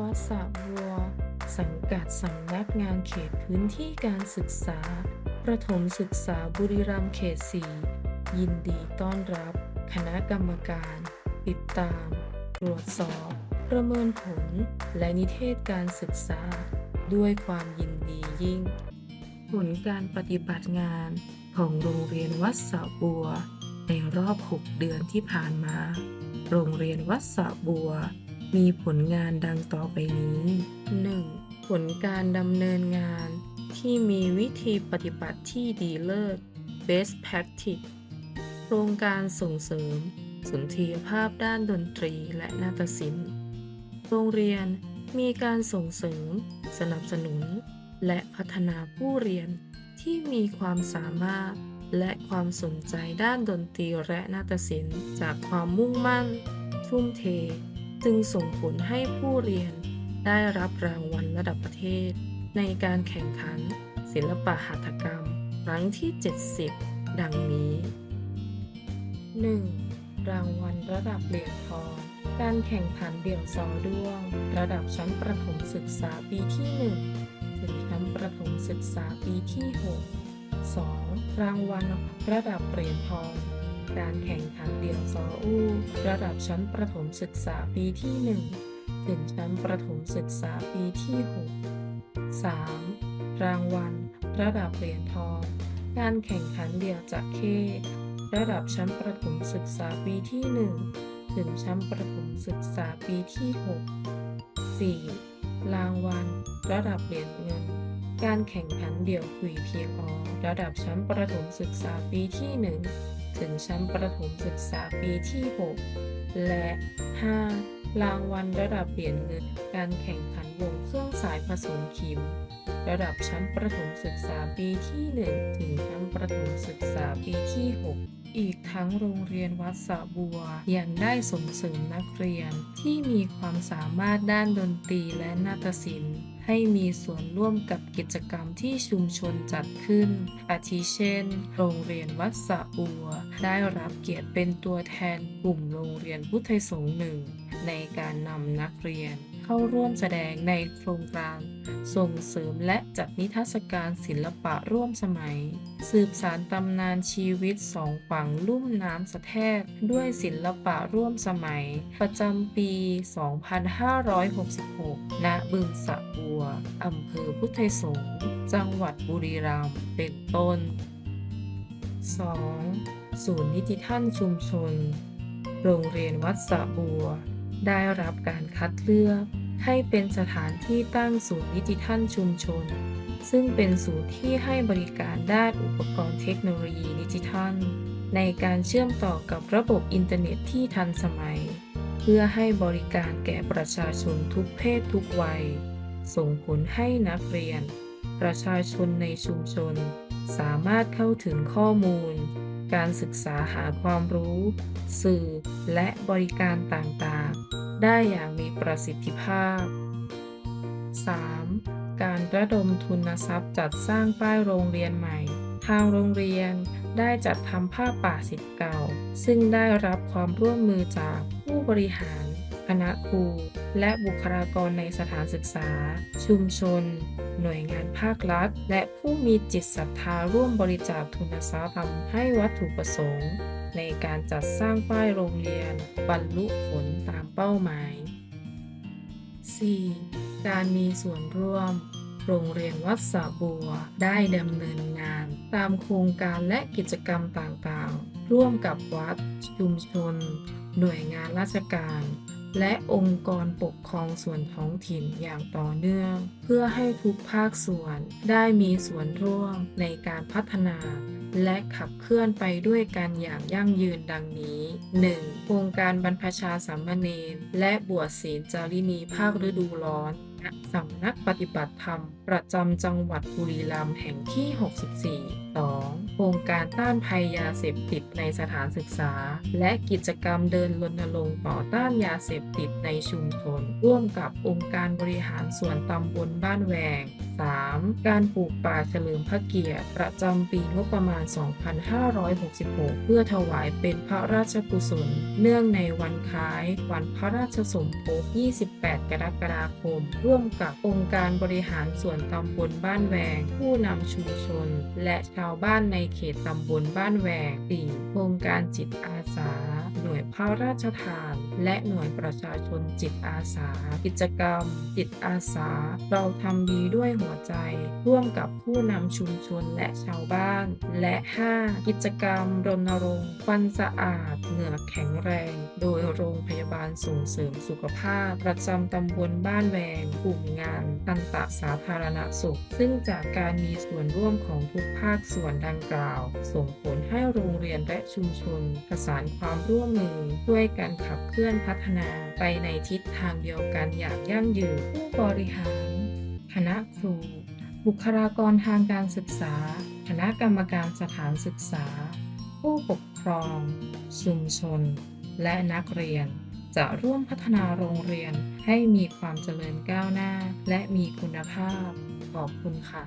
วัดสระบัว สังกัดสำนักงานเขตพื้นที่การศึกษา ประถมศึกษาบุรีรัมย์เขต4ยินดีต้อนรับ คณะกรรมการ ติดตาม ตรวจสอบ ประเมินผล และนิเทศการศึกษา ด้วยความยินดียิ่ง ผลการปฏิบัติงานของโรงเรียนวัดสระบัว ในรอบ 6 เดือนที่ผ่านมา โรงเรียนวัดสระบัว มีผลงานดังต่อไปนี้ 1. ผลการดำเนินงานที่มีวิธีปฏิบัติที่ดีเลิศ Best Practice โครงการส่งเสริม สุนทรียภาพด้านดนตรีและนาฏศิลป์ โรงเรียนมีการส่งเสริม สนับสนุน และพัฒนาผู้เรียนที่มีความสามารถและความสนใจด้านดนตรีและนาฏศิลป์ จากความมุ่งมั่น ทุ่มเท จึงส่งผลให้ผู้เรียนได้รับรางวัลระดับประเทศ ในการแข่งขัน ศิลปะหัตถกรรม ครั้งที่ 70 ดังนี้ 1. รางวัลระดับเหรียญทอง การแข่งขันเดี่ยวซอด้วง ระดับชั้นประถมศึกษาปีที่ 1 ถึงชั้นประถมศึกษาปีที่ 6 2. รางวัลระดับเหรียญทอง การแข่งขันเดี่ยวซออู้ระดับชั้นประถมศึกษาปีที่ 1 ถึงชั้นประถมศึกษาปีที่ 6 3. รางวัล ระดับเหรียญทอง การแข่งขันเดี่ยวจากเค ระดับชั้นประถมศึกษาปีที่ 1 ถึงชั้นประถมศึกษาปีที่ 6 4. รางวัล ระดับเหรียญเงินการแข่งขันเดี่ยวคุยเพียงออระดับชั้นประถมศึกษาปีที่ 1 ถึงชั้นประถมศึกษาปีที่ 6 และ 5. รางวัลระดับเหรียญเงิน การแข่งขันวงเครื่องสายผสมคิม ระดับชั้นประถมศึกษาปีที่ 1 ถึงชั้นประถมศึกษาปีที่ 6 อีกทั้งโรงเรียนวัดสะบัวยังได้ส่งเสริมนักเรียนที่มีความสามารถด้านดนตรีและนาฏศิลป์ให้มีส่วนร่วมกับกิจกรรมที่ชุมชนจัดขึ้น อาทิเช่น โรงเรียนวัดสะบัว ได้รับเกียรติเป็นตัวแทนกลุ่มโรงเรียนพุทธสงฆ์หนึ่ง ในการนำนักเรียน เข้าร่วมแสดงในโครงการส่งเสริมและจัดนิทรรศการศิลปะร่วมสมัย สืบสารตำนานชีวิตสองฝั่งลุ่มน้ำสะแทกด้วยศิลปะร่วมสมัย ประจำปี 2566 ณ บึงสะบัว อำเภอพุทธไทยสงฆ์ จังหวัดบุรีรัมย์ เป็นต้น 2. ศูนย์นิติท่านชุมชน โรงเรียนวัดสะบัว ได้รับการคัดเลือก ให้เป็นสถานที่ตั้งศูนย์ดิจิทัลชุมชน ซึ่งเป็นศูนย์ที่ให้บริการด้านอุปกรณ์เทคโนโลยีดิจิทัล ในการเชื่อมต่อกับระบบอินเทอร์เน็ตที่ทันสมัย เพื่อให้บริการแก่ประชาชนทุกเพศทุกวัย ส่งผลให้นักเรียน ประชาชนในชุมชน สามารถเข้าถึงข้อมูล การศึกษาหาความรู้ สื่อและบริการต่างๆ ได้อย่างมีประสิทธิภาพ 3. การระดมทุนทรัพย์จัดสร้างป้ายโรงเรียนใหม่ ทางโรงเรียนได้จัดทำผ้าป่าสิทธิ์เก่า ซึ่งได้รับความร่วมมือจากผู้บริหาร คณะครู และบุคลากรในสถานศึกษา ชุมชน หน่วยงานภาครัฐ และผู้มีจิตศรัทธาร่วมบริจาคทุนทรัพย์ทำให้วัตถุประสงค์ ในการจัดสร้างป้ายโรงเรียน บรรลุผลตามเป้าหมาย 4. การมีส่วนร่วม โรงเรียนวัดสะบัวได้ดำเนินงาน ตามโครงการและกิจกรรมต่างๆ ร่วมกับวัด ชุมชน หน่วยงานราชการ และองค์กรปกครองส่วนท้องถิ่นอย่างต่อเนื่อง เพื่อให้ทุกภาคส่วนได้มีส่วนร่วมในการพัฒนา และขับเคลื่อนไปด้วยกันอย่างยั่งยืนดังนี้ 1. โครงการบรรพชาสามเณรและบวชศีลจารินีภาคฤดูร้อน ณสำนักปฏิบัติธรรม ประจำจังหวัดบุรีรัมย์แห่งที่ 64 2. โครงการต้านภัยยาเสพติดในสถานศึกษา และกิจกรรมเดินรณรงค์ต่อต้านยาเสพติดในชุมชน ร่วมกับองค์การบริหารส่วนตำบลบ้านแหวง 3. การปลูกป่าเฉลิมพระเกียรติ ประจำปีงบประมาณ 2566 เพื่อถวายเป็นพระราชกุศล เนื่องในวันคล้าย วันพระราชสมภพ 28 กรกฎาคม ร่วมกับองค์การบริหารส่วนตำบลบ้านแวง ผู้นำชุมชน และชาวบ้านในเขตตำบลบ้านแวง 4. โครงการจิตอาสา หน่วยพระราชทาน และหน่วยประชาชนจิตอาสา กิจกรรม จิตอาสา เราทำดีด้วยหัวใจ ร่วมกับผู้นำชุมชนและชาวบ้าน และ 5. กิจกรรมรณรงค์ฟันสะอาด เหงื่อแข็งแรง โดยโรงพยาบาลส่งเสริมสุขภาพ ประจำตำบลบ้านแวงกลุ่มงานตันตะสาธารณสุข ซึ่งจากการมีส่วนร่วมของทุกภาคส่วนดังกล่าว ส่งผลให้โรงเรียนและชุมชน ประสานความร่วมมือช่วยกันขับเคลื่อนพัฒนาไปในทิศทางเดียวกันอย่างยั่งยืนผู้บริหาร คณะครู บุคลากรทางการศึกษา คณะกรรมการสถานศึกษา ผู้ปกครอง ชุมชน และนักเรียน จะร่วมพัฒนาโรงเรียนให้มีความเจริญก้าวหน้า และมีคุณภาพ ขอบคุณค่ะ